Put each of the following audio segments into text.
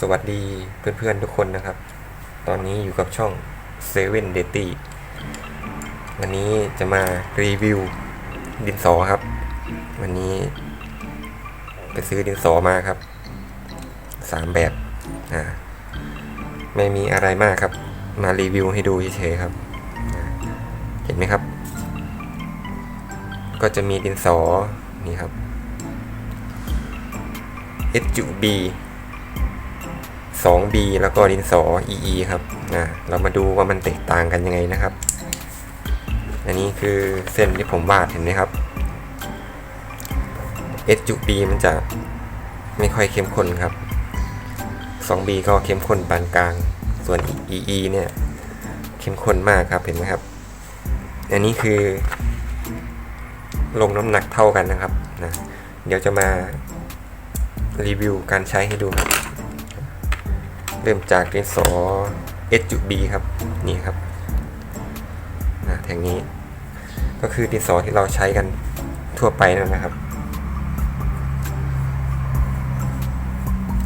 สวัสดีเพื่อนๆทุกคนนะครับ ตอนนี้อยู่กับช่อง Seven d a t y วันนี้จะมารีวิวดินสอครับ วันนี้ ไปซื้อดินสอมาครับสามแบบอ่าไม่มีอะไรมากครับ มารีวิวให้ดูเฉยๆครับ เห็นไหมครับ ก็จะมีดินสอนี่ครับ HUB 2B แล้วก็ดินสอ EE ครับนะเรามาดูว่ามันแตกต่างกันยังไงนะครับ อันนี้คือเส้นที่ผมวาดเห็นไหมครับ HUB มันจะไม่ค่อยเข้มข้นครับ 2B ก็เข้มข้นปานกลาง ส่วน EE เนี่ยเข้มข้นมากครับเห็นไหมครับ อันนี้คือ ลงน้ำหนักเท่ากันนะครับนะเดี๋ยวจะมารีวิวการใช้ให้ดูครับ เริ่มจากดินสอ S.B ครับนี่ครับนะแทงนี้ ก็คือดินสอที่เราใช้กันทั่วไปนั่นนะครับ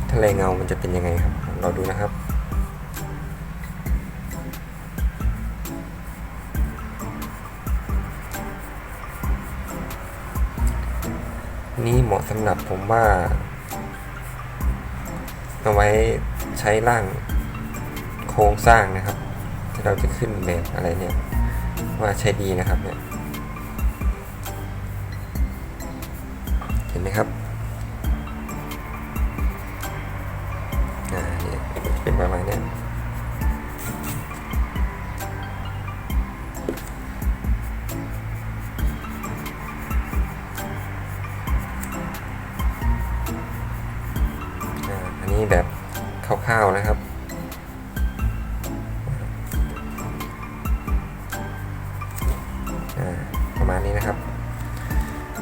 ถ้าแรงเงามันจะเป็นยังไงครับ เราดูนะครับนี่เหมาะสำหรับผมว่า เอาไว้ใช้ร่างโครงสร้างนะครับ ที่เราจะขึ้นแบบอะไรเนี่ย ว่าใช้ดีนะครับเนี่ยเห็นไหมครับอ่าเนี่ยเป็นประมาณเนี้ ร่าวๆนะครับอ่าประมาณนี้นะครับ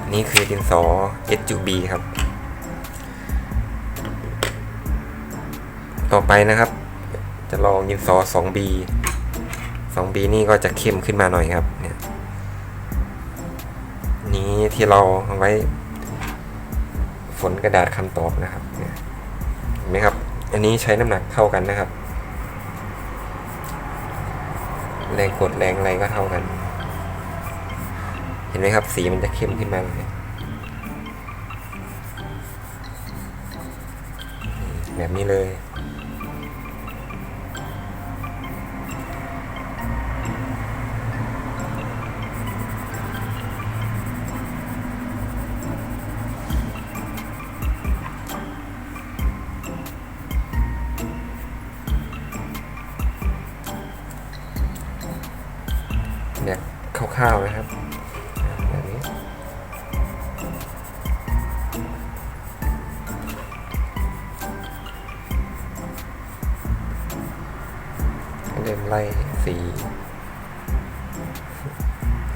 นนี้คือดินสอ SUB ครับ ต่อไปนะครับ จะลองดินสอ 2B 2B นี่ก็จะเข้มขึ้นมาหน่อยครับเนี่ยนี้ที่เราเอาไว้ฝนกระดาษคำตอบนะครับเห็นไหมครับ อันนี้ใช้น้ำหนักเท่ากันนะครับ แรงกดแรงอะไรก็เท่ากัน เห็นไหมครับ สีมันจะเข้มขึ้นมาเลยแบบนี้เลย แบบคร่าวๆนะครับแบบนี้เริ่มไล่สี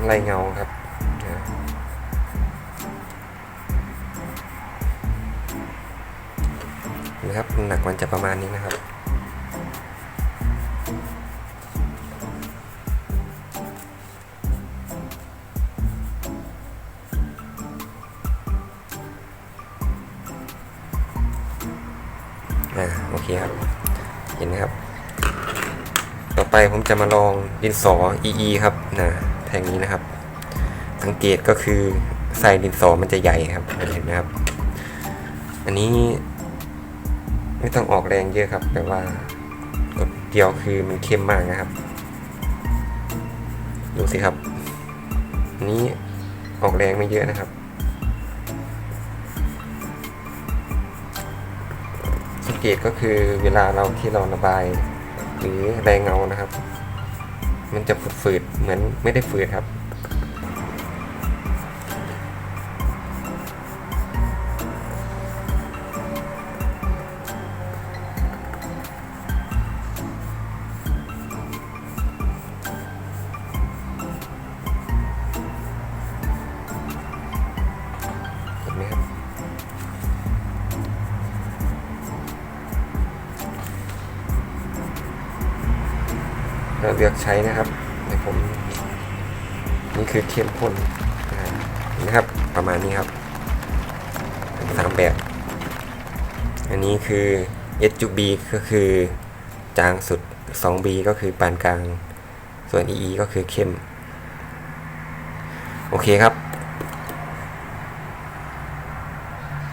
ไล่เงาครับนะครับหนักมันจะประมาณนี้นะครับ อ่าโอเคครับ เห็นไหมครับ ต่อไปผมจะมาลองดินสอ EE ครับนะแทงนี้นะครับ สังเกตก็คือใส่ดินสอมันจะใหญ่ครับเห็นไหมครับ อันนี้ไม่ต้องออกแรงเยอะครับแต่ว่ากดเดียวคือมันเข้มมากนะครับ ดูสิครับอันนี้ออกแรงไม่เยอะนะครับ สังเกตก็คือเวลาเราที่เราระบายหรือแรงเงานะครับ มันจะฝืดๆเหมือนไม่ได้ฝืดครับ เราเลือกใช้นะครับในผมนี่คือเข้มข้นนะครับ ประมาณนี้ครับสามแบบ อันนี้คือ S จุ B ก็คือจางสุด 2B ก็คือปานกลาง ส่วน EE ก็คือเข้ม โอเคครับ